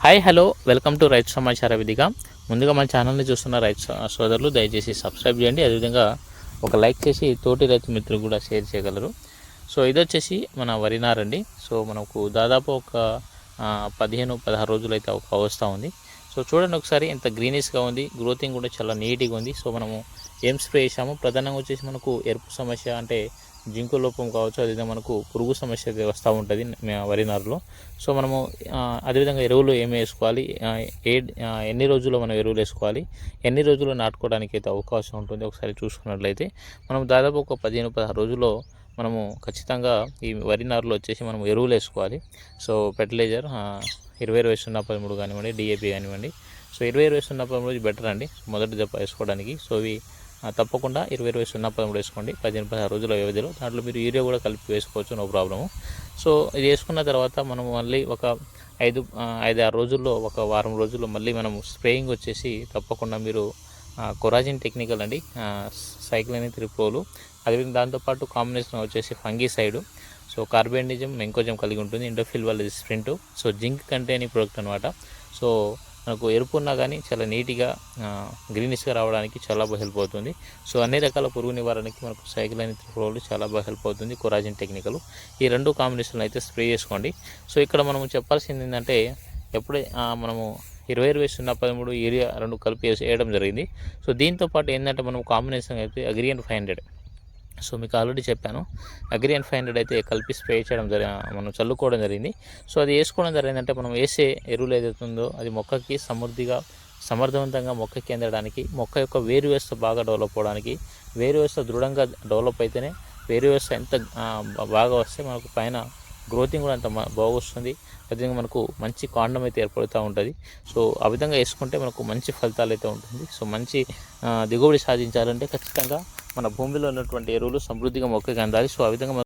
Hi hello welcome to రైతు సమాచార విధిగా. ముందుగా మన ఛానల్ని చూస్తున్న రైతు సోదరులు దయచేసి సబ్స్క్రైబ్ చేయండి. అదేవిధంగా ఒక లైక్ చేసి తోటి రైతు మిత్రులు కూడా షేర్ చేయగలరు. సో ఇది వచ్చేసి మన వరినారండి సో మనకు దాదాపు ఒక పదిహేను పదహారు రోజులు అయితే ఒక అవస్థ ఉంది. సో చూడండి ఒకసారి ఎంత గ్రీనిష్గా ఉంది. గ్రోతింగ్ కూడా చాలా నీట్గా ఉంది. సో మనము ఏం స్ప్రే చేసాము ప్రధానంగా వచ్చేసి మనకు ఎరుపు సమస్య అంటే జింకు లోపం కావచ్చు అదేవిధంగా మనకు పురుగు సమస్య వస్తూ ఉంటుంది వరి నారులో. సో మనము అదేవిధంగా ఎరువులు ఏమి వేసుకోవాలి? ఏ ఎన్ని రోజుల్లో మనం ఎరువులు వేసుకోవాలి? ఎన్ని రోజులు నాటుకోవడానికి అయితే అవకాశం ఉంటుంది? ఒకసారి చూసుకున్నట్లయితే మనం దాదాపు ఒక పదిహేను పదహారు రోజుల్లో మనము ఖచ్చితంగా ఈ వరి నారులో వచ్చేసి మనం ఎరువులు వేసుకోవాలి. సో ఫెర్టిలైజర్ ఇరవై ఇరవై సున్నా పదమూడు కానివ్వండి డిఏపి కానివ్వండి. సో ఇరవై ఇరవై సున్నా పదమూడు బెటర్ అండి. మొదటి దెబ్బ వేసుకోవడానికి. సో ఇవి తప్పకుండా ఇరవై ఇరవై సున్నా పదమూడు వేసుకోండి. పదిహేను పదహారు రోజుల వ్యవధిలో దాంట్లో మీరు యూరియా కూడా కలిపి వేసుకోవచ్చు నో ప్రాబ్లము. సో ఇది వేసుకున్న తర్వాత మనం మళ్ళీ ఒక ఐదు ఐదు ఆరు రోజుల్లో ఒక వారం రోజుల్లో మళ్ళీ మనం స్ప్రేయింగ్ వచ్చేసి తప్పకుండా మీరు కొరాజిన్ టెక్నికల్ అండి సైక్లిన్ త్రిప్రోలు అదేవిధంగా దాంతోపాటు కాంబినేషన్ వచ్చేసి fungicide so carbendazim mancozeb కలిగి ఉంటుంది. ఇండోఫిల్ వల్ల Sprint. So zinc containing product అనమాట సో మనకు ఎరుపు ఉన్నా కానీ చాలా నీట్గా గ్రీనిష్గా రావడానికి చాలా బాగా హెల్ప్ అవుతుంది. సో అన్ని రకాల పురుగు నివారణకి మనకు సైకిల్ అనే త్రిప్రోలు చాలా బాగా హెల్ప్ అవుతుంది. Coragen technical. ఈ రెండు కాంబినేషన్లు అయితే స్ప్రే చేసుకోండి. సో ఇక్కడ మనం చెప్పాల్సింది ఏంటంటే ఎప్పుడే మనము ఇరవై ఇరవై సున్నా పదమూడు ఏరియా రెండు కలిపి వేసి వేయడం జరిగింది. సో దీంతో పాటు ఏంటంటే మనం కాంబినేషన్ అయితే అగ్రియన్ ఫైవ్ హండ్రెడ్. సో మీకు ఆల్రెడీ చెప్పాను. అగ్రియన్ ఫైవ్ హండ్రెడ్ అయితే కలిపి స్ప్రే చేయడం జరిగి మనం చల్లుకోవడం జరిగింది. సో అది వేసుకోవడం జరిగిందంటే మనం వేసే ఎరువులు ఏదైతే ఉందో అది మొక్కకి సమృద్ధిగా సమర్థవంతంగా మొక్కకి అందడానికి మొక్క యొక్క వేరు వ్యవస్థ బాగా డెవలప్ అవడానికి వేరు వ్యవస్థ దృఢంగా డెవలప్ అయితేనే వేరు వ్యవస్థ ఎంత బాగా వస్తే మనకు పైన గ్రోతింగ్ కూడా అంత బాగొస్తుంది. బాగా వస్తుంది అదేవిధంగా మనకు మంచి కాండం అయితే ఏర్పడుతూ ఉంటుంది. సో ఆ విధంగా వేసుకుంటే మనకు మంచి ఫలితాలు అయితే ఉంటుంది. సో మంచి దిగుబడి సాధించాలంటే ఖచ్చితంగా మన భూమిలో ఉన్నటువంటి ఎరువులు సమృద్ధిగా మొక్కకి అందాలి సో ఆ విధంగా